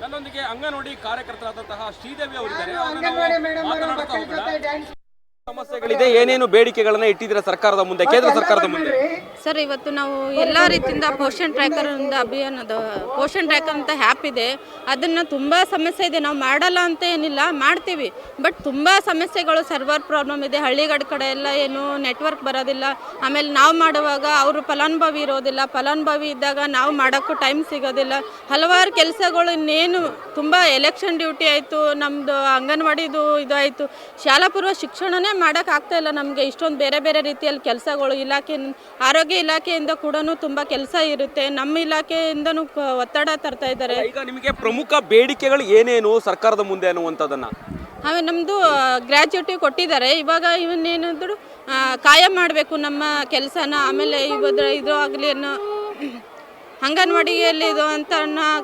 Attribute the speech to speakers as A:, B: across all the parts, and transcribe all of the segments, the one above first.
A: ನನ್ನೊಂದಿಗೆ ಅಂಗನವಾಡಿ ಕಾರ್ಯಕರ್ತರಾದಂತಹ ಶ್ರೀದೇವಿ ಅವರಿದ್ದಾರೆ. ಸಮಸ್ಯೆಗಳಿದೆ, ಏನೇನು ಬೇಡಿಕೆಗಳನ್ನ ಇಟ್ಟಿದ್ದೀರಾ ಸರ್ಕಾರದ ಮುಂದೆ, ಕೇಂದ್ರ ಸರ್ಕಾರದ ಮುಂದೆ?
B: ಸರ್, ಇವತ್ತು ನಾವು ಎಲ್ಲ ರೀತಿಯಿಂದ ಪೋಷಣ್ ಟ್ರ್ಯಾಕರ್ ಅಭಿಯಾನದ ಪೋಷಣ್ ಟ್ರ್ಯಾಕರ್ ಅಂತ ಹ್ಯಾಪ್ ಇದೆ. ಅದನ್ನ ತುಂಬಾ ಸಮಸ್ಯೆ ಇದೆ. ನಾವು ಮಾಡಲ್ಲ ಅಂತ ಏನಿಲ್ಲ, ಮಾಡ್ತೀವಿ. ಬಟ್ ತುಂಬಾ ಸಮಸ್ಯೆಗಳು ಸರ್ವರ್ ಪ್ರಾಬ್ಲಮ್ ಇದೆ, ಹಳ್ಳಿಗಡ ಕಡೆ ಎಲ್ಲ ಏನು ನೆಟ್ವರ್ಕ್ ಬರೋದಿಲ್ಲ. ಆಮೇಲೆ ನಾವು ಮಾಡುವಾಗ ಅವರು ಫಲಾನುಭವಿ ಇರೋದಿಲ್ಲ. ಫಲಾನುಭವಿ ಇದ್ದಾಗ ನಾವು ಮಾಡೋಕ್ಕೂ ಟೈಮ್ ಸಿಗೋದಿಲ್ಲ. ಹಲವಾರು ಕೆಲಸಗಳು ಇನ್ನೇನು ತುಂಬ ಎಲೆಕ್ಷನ್ ಡ್ಯೂಟಿ ಆಯಿತು ನಮ್ಮದು ಅಂಗನವಾಡಿದು ಇದು ಆಯಿತು. ಶಾಲಾ ಪೂರ್ವ ಶಿಕ್ಷಣನೇ ಮಾಡೋಕೆ ಆಗ್ತಾ ಇಲ್ಲ ನಮಗೆ. ಇಷ್ಟೊಂದು ಬೇರೆ ಬೇರೆ ರೀತಿಯಲ್ಲಿ ಕೆಲಸಗಳು ಇಲಾಖೆ ಆರೋಗ್ಯ ಇಲಾಖೆಯಿಂದ ಕೂಡ ತುಂಬ ಕೆಲಸ ಇರುತ್ತೆ. ನಮ್ಮ ಇಲಾಖೆಯಿಂದ ಒತ್ತಡ ತರ್ತಾ ಇದ್ದಾರೆ.
A: ಈಗ ನಿಮಗೆ ಪ್ರಮುಖ ಬೇಡಿಕೆಗಳು ಏನೇನು ಸರ್ಕಾರದ ಮುಂದೆ ಅನ್ನುವಂಥದ್ದನ್ನ?
B: ಆಮೇಲೆ ನಮ್ಮದು ಗ್ರ್ಯಾಜುಯೇಟಿ ಕೊಟ್ಟಿದ್ದಾರೆ. ಇವಾಗ ಇವನ್ನೇನಾದರೂ ಕಾಯಂ ಮಾಡಬೇಕು ನಮ್ಮ ಕೆಲಸನ. ಆಮೇಲೆ ಇವಾಗ ಇದು ಆಗಲಿ ಅನ್ನೋ ಅಂಗನವಾಡಿಯಲ್ಲಿ ಇರುವಂತ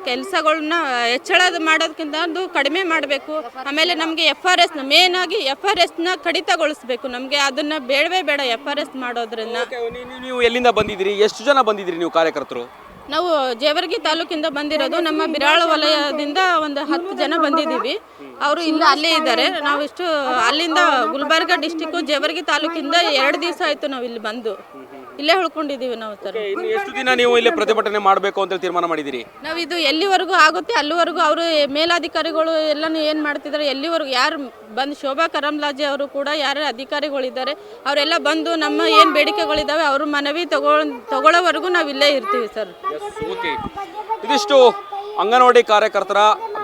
B: ಕೆಲಸಗಳನ್ನ ಹೆಚ್ಚಳ ಮಾಡೋದಕ್ಕಿಂತ ಒಂದು ಕಡಿಮೆ ಮಾಡಬೇಕು. ಆಮೇಲೆ ನಮಗೆ ಎಫ್ ಆರ್ ಎಸ್ನ ಮೇನ್ ಆಗಿ ಎಫ್ ಆರ್ ಎಸ್ನ ಕಡಿತಗೊಳಿಸಬೇಕು. ನಮಗೆ ಅದನ್ನ ಬೇಡವೇ ಬೇಡ ಎಫ್ ಆರ್ ಎಸ್ ಮಾಡೋದ್ರಿಂದ.
A: ಓಕೆ, ನೀ- ನೀ- ನೀವು ಎಲ್ಲಿಂದ ಬಂದಿದ್ದೀರಿ? ಎಷ್ಟು ಜನ ಬಂದಿದ್ದೀರಿ ನೀವು ಕಾರ್ಯಕರ್ತರು?
B: ನಾವು ಜೇವರ್ಗಿ ತಾಲೂಕಿಂದ ಬಂದಿರೋದು ನಮ್ಮ ಬಿರಾಳ ವಲಯದಿಂದ ಒಂದು ಹತ್ತು ಜನ ಬಂದಿದ್ದೀವಿ. ಅವರು ಇಲ್ಲ ಅಲ್ಲೇ ಇದ್ದಾರೆ. ನಾವು ಇಷ್ಟು ಅಲ್ಲಿಂದ ಗುಲ್ಬರ್ಗ ಡಿಸ್ಟಿಕ್ಕು ಜೇವರ್ಗಿ ತಾಲೂಕಿಂದ ಎರಡು ದಿವಸ ಆಯಿತು ನಾವು ಇಲ್ಲಿ ಬಂದು. ಇಲ್ಲೇ ಉಳ್ಕೊಂಡಿದ್ದೀವಿ ನಾವು ಸರ್
A: ಇನ್ನು ಎಷ್ಟು ದಿನ ನೀವು ಇಲ್ಲಿ ಪ್ರತಿಭಟನೆ ಮಾಡಬೇಕು ಅಂತ ತೀರ್ಮಾನ ಮಾಡಿದಿರಿ
B: ನಾವು ಇದು ಎಲ್ಲಿವರೆಗೂ ಆಗುತ್ತೆ ಅಲ್ಲಿವರೆಗೂ ಅವರು ಮೇಲಾಧಿಕಾರಿಗಳು ಎಲ್ಲನೂ ಏನು ಮಾಡ್ತಿದ್ದಾರೆ ಎಲ್ಲಿವರೆಗೂ ಯಾರು ಬಂದು ಶೋಭಾ ಕರಂಲಾಜೆ ಅವರು ಕೂಡ ಯಾರು ಅಧಿಕಾರಿಗಳಿದ್ದಾರೆ ಅವರೆಲ್ಲ ಬಂದು ನಮ್ಮ ಏನು ಬೇಡಿಕೆಗಳಿದ್ದಾವೆ ಅವ್ರ ಮನವಿ ತಗೋ ತಗೊಳ್ಳೋವರೆಗೂ ನಾವು ಇಲ್ಲೇ ಇರ್ತೀವಿ ಸರ್.
A: ಓಕೆ ಇದಿಷ್ಟು ಅಂಗನವಾಡಿ ಕಾರ್ಯಕರ್ತರ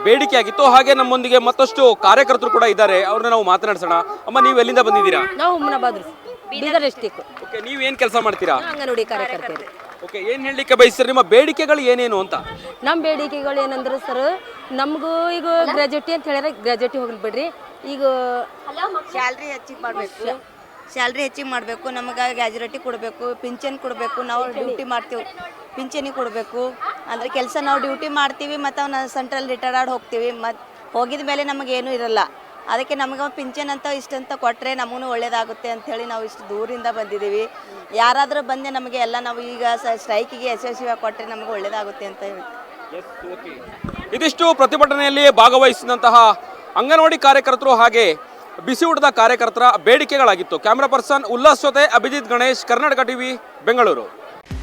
A: ಬೇಡಿಕೆ ಆಗಿತ್ತು ಹಾಗೆ ನಮ್ಮೊಂದಿಗೆ ಮತ್ತಷ್ಟು ಕಾರ್ಯಕರ್ತರು ಕೂಡ ಇದ್ದಾರೆ ಅವ್ರನ್ನ ನಾವು ಮಾತನಾಡಿಸೋಣ. ಅಮ್ಮ ನೀವು ಎಲ್ಲಿಂದ ಬಂದಿದ್ದೀರಾ?
C: ನಾವು ಹುಮ್ನಾಬಾದ್ ಬೀದರ್ ಡಿಸ್ಟಿಕ್
A: ಓಕೆ ನೀವು ಏನು ಕೆಲಸ ಮಾಡ್ತೀರಾ?
C: ಅಂಗನವಾಡಿ ಕಾರ್ಯಕರ್ತರು
A: ಓಕೆ ಏನು ಹೇಳಲಿಕ್ಕೆ ಬಯಸ್ತೀರಿ? ನಿಮ್ಮ ಬೇಡಿಕೆಗಳು ಏನೇನು ಅಂತ?
C: ನಮ್ಮ ಬೇಡಿಕೆಗಳು ಏನಂದ್ರೆ ಸರ್ ನಮಗೂ ಈಗ ಗ್ರಾಜ್ಯುಟಿ ಅಂತ ಹೇಳಿದ್ರೆ ಗ್ರಾಜ್ಯುಟಿ ಹೋಗ್ಲಿ ಬಿಡ್ರಿ. ಈಗ
D: ಸ್ಯಾಲ್ರಿ ಹೆಚ್ಚಿಗೆ ಮಾಡಬೇಕು. ಸ್ಯಾಲ್ರಿ ಹೆಚ್ಚಿಗೆ ಮಾಡಬೇಕು. ನಮಗೆ ಗ್ಯಾಜುರೇಟಿ ಕೊಡಬೇಕು ಪಿಂಚಣಿ ಕೊಡಬೇಕು. ನಾವು ಡ್ಯೂಟಿ ಮಾಡ್ತೀವಿ. ಪಿಂಚಣಿ ಕೊಡಬೇಕು. ಅಂದರೆ ಕೆಲಸ ನಾವು ಡ್ಯೂಟಿ ಮಾಡ್ತೀವಿ ಮತ್ತು ಅವ್ನ ಸೆಂಟ್ರಲ್ ರಿಟೈರ್ಡ್ ಹೋಗ್ತೀವಿ. ಮತ್ತು ಹೋಗಿದ ಮೇಲೆ ನಮಗೇನು ಇರಲ್ಲ. ಅದಕ್ಕೆ ನಮಗೆ ಪಿಂಚಣಿ ಅಂತ ಇಷ್ಟಂತ ಕೊಟ್ಟರೆ ನಮಗೂ ಒಳ್ಳೇದಾಗುತ್ತೆ ಅಂಥೇಳಿ ನಾವು ಇಷ್ಟು ದೂರಿಂದ ಬಂದಿದ್ದೀವಿ. ಯಾರಾದರೂ ಬಂದೆ ನಮಗೆ ಎಲ್ಲ ನಾವು ಈಗ ಸ್ಟ್ರೈಕಿಗೆ ಯಶಸ್ವಿಯಾಗಿ ಕೊಟ್ಟರೆ ನಮಗೆ ಒಳ್ಳೇದಾಗುತ್ತೆ ಅಂತ ಹೇಳಿ
A: ಇದಿಷ್ಟು ಪ್ರತಿಭಟನೆಯಲ್ಲಿ ಭಾಗವಹಿಸಿದಂತಹ ಅಂಗನವಾಡಿ ಕಾರ್ಯಕರ್ತರು ಹಾಗೆ ಬಿಸಿ ಊಟದ ಕಾರ್ಯಕರ್ತರ ಬೇಡಿಕೆಗಳಾಗಿತ್ತು. ಕ್ಯಾಮ್ರಾ ಪರ್ಸನ್ ಉಲ್ಲಾಸ್ ಜೊತೆ ಅಭಿಜಿತ್ ಗಣೇಶ್, ಕರ್ನಾಟಕ ಟಿವಿ ಬೆಂಗಳೂರು.